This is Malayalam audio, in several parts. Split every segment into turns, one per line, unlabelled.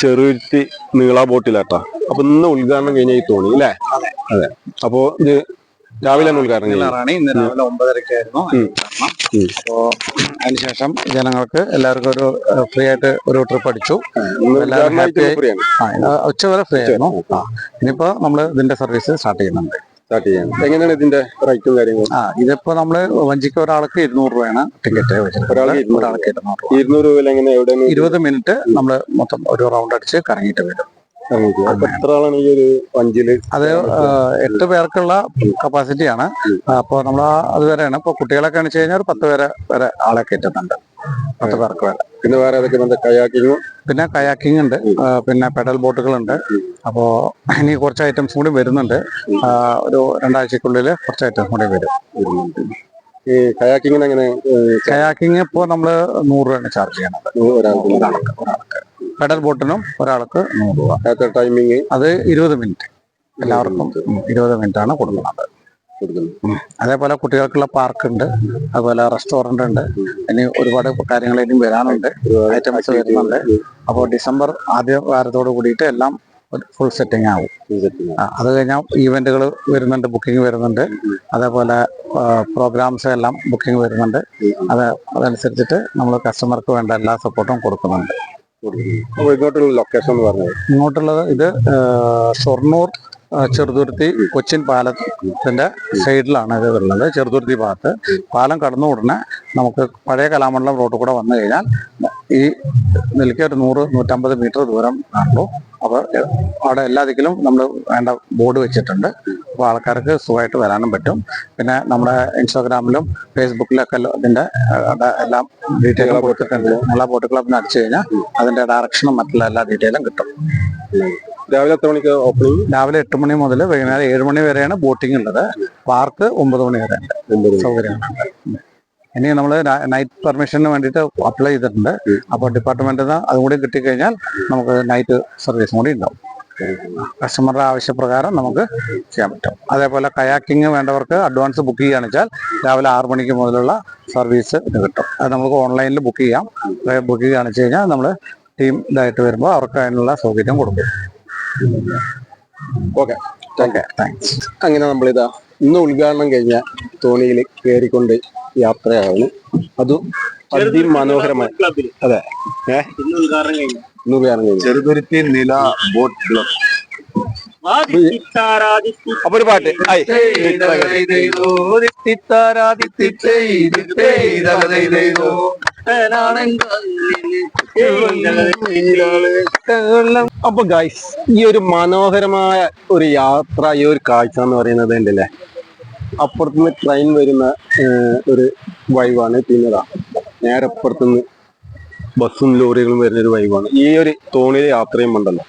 ചെറുരുത്തി നീള ബോട്ടിലാട്ടാ. അപ്പൊ ഇന്ന് ഉദ്ഘാടനം കഴിഞ്ഞാൽ ഈ തോണി അല്ലേ? അതെ. അപ്പോ ഇത് രാവിലെ തന്നെ ഉദ്ഘാടനം
ഇന്ന് രാവിലെ ഒമ്പതരക്കായിരുന്നു. അപ്പോ അതിനുശേഷം ജനങ്ങൾക്ക് എല്ലാവർക്കും ഒരു ഫ്രീ ആയിട്ട് ഒരു ട്രിപ്പ് അടിച്ചു എല്ലാവരും happy ആയി. ഉച്ചവരെ ഫ്രീ ആയിരുന്നു. ഇനിയിപ്പോ നമ്മൾ ഇതിന്റെ സർവീസ് സ്റ്റാർട്ട് ചെയ്യുന്നുണ്ട്.
സ്റ്റാർട്ട് എങ്ങനെയാണ് ഇതിന്റെ റേറ്റും കാര്യങ്ങളും?
ആ ഇതിപ്പോ നമ്മൾ വഞ്ചിക്ക് ഒരാൾക്ക് ഇരുന്നൂറ് രൂപയാണ്. ടിക്കറ്റ്
ഒരാൾക്ക് ഇരുന്നൂറ്
ഒരാൾക്ക് ഇരുന്നൂറ് രൂപ.
ഇരുന്നൂറ് എങ്ങനെ
ഇരുപത് മിനിറ്റ് നമ്മൾ മൊത്തം ഒരു റൗണ്ട് അടിച്ച് കറങ്ങിയിട്ട് വരും. അത് എട്ട് പേർക്കുള്ള കപ്പാസിറ്റിയാണ് അപ്പോൾ നമ്മൾ അതുവരെയാണ് ഇപ്പൊ കുട്ടികളൊക്കെ വെച്ച് കഴിഞ്ഞാൽ ഒരു പത്ത് പേരെ വരെ ആളെ കയറ്റുന്നുണ്ട്. പത്ത് പേർക്ക് വരെ.
പിന്നെ വേറെ ഏതൊക്കെ എന്താ കയാക്കിങ്
പിന്നെ കയാക്കിങ് ഉണ്ട്. പിന്നെ പെഡൽ ബോട്ടുകളുണ്ട്. അപ്പോ ഇനി കുറച്ച് ഐറ്റംസ് കൂടി വരുന്നുണ്ട്. ഒരു രണ്ടാഴ്ചക്കുള്ളിൽ കുറച്ച് ഐറ്റംസ് കൂടി വരും.
ഈ കയാക്കിങ്ങിന് എങ്ങനെ
കയാക്കിങ് ഇപ്പോൾ നമ്മൾ നൂറ് രൂപയാണ് ചാർജ് ചെയ്യണത്
ഒരാൾക്ക്.
ഒരാൾക്ക് ഒരാൾക്ക്. പെഡൽ ബോട്ടിനും ഒരാൾക്ക് നൂറ് രൂപ.
ടൈമിങ്
അത് ഇരുപത് മിനിറ്റ്. എല്ലാവർക്കും ഇരുപത് മിനിറ്റ് ആണ് കൊടുക്കുന്നത്. അതേപോലെ കുട്ടികൾക്കുള്ള പാർക്ക് ഉണ്ട് അതുപോലെ റെസ്റ്റോറന്റ് ഉണ്ട് ഇനി ഒരുപാട് കാര്യങ്ങൾ ഇനിയും വരാനുണ്ട് ഐറ്റംസ് വരുന്നുണ്ട്. അപ്പോൾ ഡിസംബർ ആദ്യ വാരത്തോട് കൂടിയിട്ട് എല്ലാം ഫുൾ സെറ്റിംഗ് ആവും. അത് കഴിഞ്ഞാൽ ഈവെന്റുകൾ വരുന്നുണ്ട് ബുക്കിംഗ് വരുന്നുണ്ട്. അതേപോലെ പ്രോഗ്രാംസ് എല്ലാം ബുക്കിംഗ് വരുന്നുണ്ട്. അത് അതനുസരിച്ചിട്ട് നമ്മൾ കസ്റ്റമർക്ക് വേണ്ട എല്ലാ സപ്പോർട്ടും കൊടുക്കുന്നുണ്ട്.
ഇങ്ങോട്ടുള്ള ലൊക്കേഷൻ
ഇങ്ങോട്ടുള്ളത് ഇത് ഷൊർണൂർ ചെറുതുരുത്തി കൊച്ചിൻ പാലത്തിന്റെ സൈഡിലാണ് ഇത് വരുന്നത്. ചെറുതുരുത്തി ഭാഗത്ത്. പാലം കടന്ന ഉടനെ നമുക്ക് പഴയ കലാമണ്ഡലം റോഡ് കൂടെ വന്നു കഴിഞ്ഞാൽ ഈ നിലയ്ക്ക് ഒരു നൂറ് നൂറ്റമ്പത് മീറ്റർ ദൂരം ആണല്ലോ അപ്പോൾ അവിടെ എല്ലാ ദിക്കിലും നമ്മൾ വേണ്ട ബോർഡ് വെച്ചിട്ടുണ്ട്. അപ്പോൾ ആൾക്കാർക്ക് സുഖമായിട്ട് വരാനും പറ്റും. പിന്നെ നമ്മുടെ ഇൻസ്റ്റാഗ്രാമിലും ഫേസ്ബുക്കിലൊക്കെ അതിന്റെ എല്ലാം ഡീറ്റെയിലും കൊടുത്തിട്ടുണ്ട്. എല്ലാ ബോട്ട് ക്ലബിന് അടിച്ചു കഴിഞ്ഞാൽ അതിന്റെ ഡയറക്ഷനും മറ്റുള്ള എല്ലാ ഡീറ്റെയിലും കിട്ടും.
രാവിലെ എത്ര മണിക്ക് ഓപ്പണിംഗ്
രാവിലെ എട്ട് മണി മുതൽ വൈകുന്നേരം ഏഴ് മണി വരെയാണ് ബോട്ടിംഗ് ഉള്ളത്. പാർക്ക് ഒമ്പത് മണി വരെ ഉണ്ട്. സൗകര്യങ്ങളുണ്ട് ഇനി നമ്മൾ നൈറ്റ് പെർമിഷന് വേണ്ടിയിട്ട് അപ്ലൈ ചെയ്തിട്ടുണ്ട്. അപ്പോൾ ഡിപ്പാർട്ട്മെന്റിൽ നിന്ന് അതും കൂടി കിട്ടിക്കഴിഞ്ഞാൽ നമുക്ക് നൈറ്റ് സർവീസും കൂടി ഉണ്ടാവും. കസ്റ്റമറുടെ ആവശ്യപ്രകാരം നമുക്ക് ചെയ്യാൻ പറ്റും. അതേപോലെ കയാക്കിങ് വേണ്ടവർക്ക് അഡ്വാൻസ് ബുക്ക് ചെയ്യുകയാണെന്ന് വെച്ചാൽ രാവിലെ ആറ് മണിക്ക് മുതലുള്ള സർവീസ് കിട്ടും. അത് നമുക്ക് ഓൺലൈനിൽ ബുക്ക് ചെയ്യാം. ബുക്ക് ചെയ്യുകയാണെന്ന് വെച്ച് കഴിഞ്ഞാൽ നമ്മൾ ടീം ഇതായിട്ട് വരുമ്പോൾ അവർക്ക് അതിനുള്ള സൗകര്യം കൊടുക്കും.
ഓക്കെ
താങ്ക് താങ്ക്സ്
അങ്ങനെ നമ്മളിതാ ഇന്ന് ഉദ്ഘാടനം കഴിഞ്ഞ തോണിയിൽ കയറിക്കൊണ്ട് യാത്രയാണ്. അതും അതിമനോഹരമായി അതെ. ഏ? ഇന്ന് ഉദ്ഘാടനം കഴിഞ്ഞു.
ചെറുതുരുത്തി നില ബോട്ട് ക്ലബ്.
അപ്പൊ ഒരു പാട്ട്. ആയി അപ്പൊ ഗൈസ് ഈ ഒരു മനോഹരമായ ഒരു യാത്ര ഈ ഒരു കാഴ്ച എന്ന് പറയുന്നത് ഉണ്ടല്ലേ അപ്പുറത്തുനിന്ന് ട്രെയിൻ വരുന്ന ഒരു വൈവാണ് പിന്നതാ നേരെ അപ്പുറത്തുനിന്ന് ബസ്സും ലോറികളും വരുന്ന ഒരു വൈവാണ് ഈ ഒരു തോണിയിലെ യാത്രയും ഉണ്ടല്ലോ.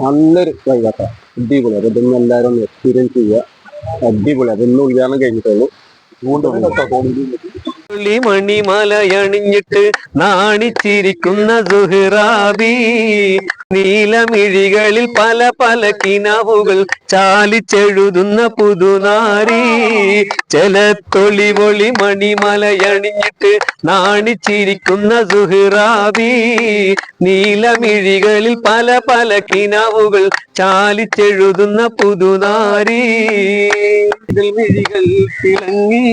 നല്ലൊരു വൈകാത്ത അടിപൊളി. അതൊന്നും എല്ലാവരും എക്സ്പീരിയൻസ് ചെയ്യുക. അടിപൊളി. അതൊന്നും ഉദ്ഘാടനം കഴിഞ്ഞിട്ടുള്ളൂ
മണിമലയണിഞ്ഞിട്ട് നാണിച്ചിരിക്കുന്ന സുഹ്റാബി. നീലമിഴികളിൽ പല പല കിനാവുകൾ ചാലിച്ചെഴുതുന്ന പുതുനാരി. ചെലത്തൊളിവൊളി മണിമലയണിഞ്ഞിട്ട് നാണിച്ചിരിക്കുന്ന സുഹ്റാബി നീലമിഴികളിൽ പല പല കിനാവുകൾ ചാലിച്ചെഴുതുന്ന പുതുനാരി. മിഴികൾ തിളങ്ങി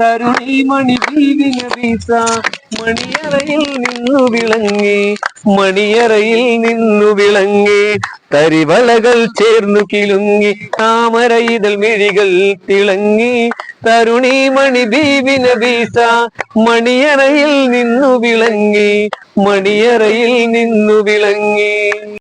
തരുണി മണി ബീവിന വീസ മണിയറയിൽ നിന്നു വിളങ്ങി മണിയറയിൽ നിന്നു വിളങ്ങി. തരിവലകൾ ചേർന്നു കിളുങ്ങി താമര ഇതൾ മിഴികൾ തിളങ്ങി. തരുണി മണി ബീവിന വീസ മണിയറയിൽ നിന്നു വിളങ്ങി മണിയറയിൽ നിന്നു വിളങ്ങി.